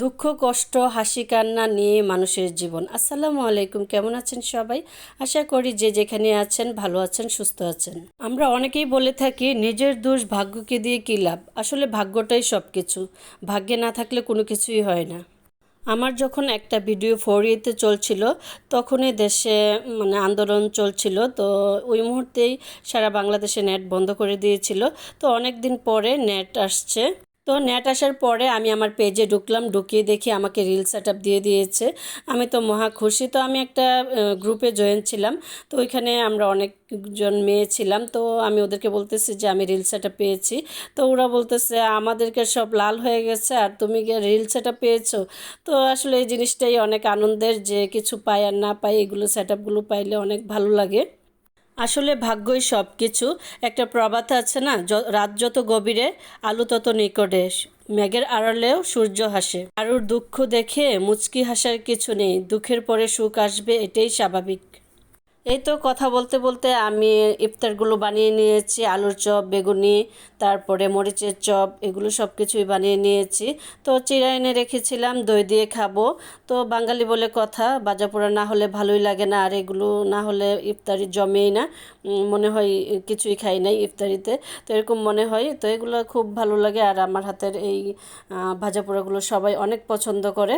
দুঃখ, কষ্ট, হাসি, কান্না নিয়ে মানুষের জীবন। আসসালামু আলাইকুম, কেমন আছেন সবাই? আশা করি যে যেখানে আছেন, ভালো আছেন, সুস্থ আছেন। আমরা অনেকেই বলে থাকি, নিজের দোষ ভাগ্যকে দিয়ে কী লাভ? আসলে ভাগ্যটাই সব কিছু ভাগ্যে না থাকলে কোনো কিছুই হয় না। আমার যখন একটা ভিডিও ফরিয়েতে চলছিল, তখনই দেশে মানে আন্দোলন চলছিল। তো ওই মুহূর্তেই সারা বাংলাদেশে নেট বন্ধ করে দিয়েছিল। তো অনেক দিন পরে নেট আসছে। তো নেট আসার পরে আমি আমার পেজে ঢুকলাম, ঢুকিয়ে দেখি আমাকে রিল সেট দিয়ে দিয়েছে। আমি তো মহা খুশি, তো আমি একটা গ্রুপে জয়েন ছিলাম। তো ওইখানে আমরা অনেকজন মেয়ে ছিলাম, তো আমি ওদেরকে বলতেছি যে আমি রিল সেট পেয়েছি। তো ওরা বলতেছে, আমাদেরকে সব লাল হয়ে গেছে, আর তুমি রিল সেট পেয়েছ? তো আসলে এই জিনিসটাই অনেক আনন্দের যে কিছু পাই আর না পাই, এগুলো সেট পাইলে অনেক ভালো লাগে। আসলে ভাগ্যই সব কিছু একটা প্রবাদ আছে না রাত যত গভীরে, আলো তত নিকটে মেঘের আড়ালেও সূর্য হাসে। কারোর দুঃখ দেখে মুচকি হাসার কিছু নেই, দুঃখের পরে সুখ আসবে, এটাই স্বাভাবিক। এই তো কথা বলতে বলতে আমি ইফতারগুলো বানিয়ে নিয়েছি আলুর চপ বেগুনি তারপরে মরিচের চপ এগুলো সব কিছুই বানিয়ে নিয়েছি। তো চিরা এনে রেখেছিলাম দই দিয়ে খাব। তো বাঙালি বলে কথা বাজা পোড়া না হলে ভালোই লাগে না আর এগুলো না হলে ইফতারি জমেই না। মনে হয় কিছুই খাই নাই ইফতারিতে। তো এরকম মনে হয়। তো এগুলো খুব ভালো লাগে আর আমার হাতের এই আহ, ভাজা পোড়াগুলো সবাই অনেক পছন্দ করে।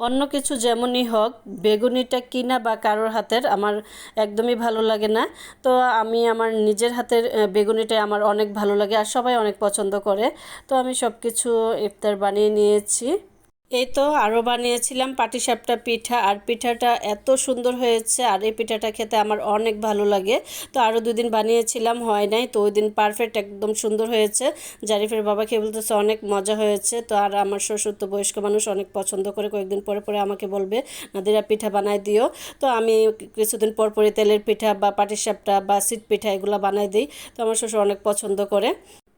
অন্য কিছু যেমনই হোক, বেগুনিটা কিনা বা কারোর হাতের আমার একদমই ভালো লাগে না। তো আমি আমার নিজের হাতের বেগুনিটাই আমার অনেক ভালো লাগে আর সবাই অনেক পছন্দ করে। তো আমি সব কিছু ইফতার বানিয়ে নিয়েছি। এই তো আরও বানিয়েছিলাম পাটিসাপটা পিঠা, আর পিঠাটা এত সুন্দর হয়েছে, আর এই পিঠাটা খেতে আমার অনেক ভালো লাগে। তো আরও দুদিন বানিয়েছিলাম, হয় নাই, তো ওই দিন পারফেক্ট একদম সুন্দর হয়েছে। জারিফের বাবা খেয়ে বলতেছে, অনেক মজা হয়েছে। তো আর আমার শ্বশুর তো বয়স্ক মানুষ, অনেক পছন্দ করে কয়েকদিন পরে পরে আমাকে বলবে, নাদিরা, পিঠা বানাই দিও। তো আমি কিছুদিন পর পরে তেলের পিঠা বা পাটিসাপটা বা সিট পিঠা এগুলো বানাই দিই। তো আমার শ্বশুর অনেক পছন্দ করে।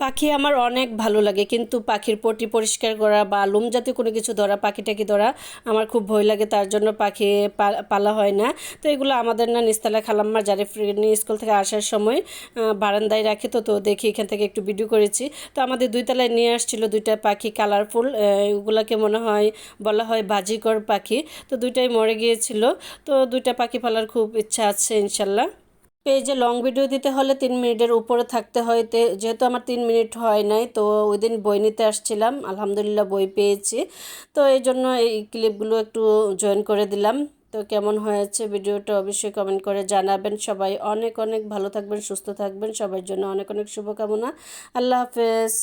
পাখি আমার অনেক ভালো লাগে, কিন্তু পাখির পটি পরিষ্কার করা বা লোম জাতীয় কোনো কিছু ধরা পাখি টাকি ধরা আমার খুব ভয় লাগে, তার জন্য পাখি পালা হয় না। তো এগুলো আমাদের না নিস্তালা খালাম্মার যারে ফ্রেন্ড স্কুল থেকে আসার সময় বারান্দায় রাখে তো তো দেখি এখান থেকে একটু ভিডিও করেছি। তো আমাদের দুই তলায় নিয়ে আসছিল দুইটা পাখি, কালারফুল এগুলোকে মনে হয়, বলা হয় বাজিকর পাখি। তো দুইটাই মরে গিয়েছিল। তো দুইটা পাখি পালার খুব ইচ্ছা আছে ইনশাল্লাহ। পেজে লং ভিডিও দিতে হলে তিন মিনিটের উপরে থাকতে হয়। যেহেতু আমার তিন মিনিট হয় নাই, তো ওই দিন বই নিতে আসছিলাম। আলহামদুলিল্লাহ বই পেয়েছি। তো এই জন্য এই ক্লিপগুলো একটু জয়েন করে দিলাম। তো কেমন হয়েছে ভিডিওটা অবশ্যই কমেন্ট করে জানাবেন। সবাই অনেক অনেক ভালো থাকবেন, সুস্থ থাকবেন। সবার জন্য অনেক অনেক শুভকামনা। আল্লাহ হাফেজ।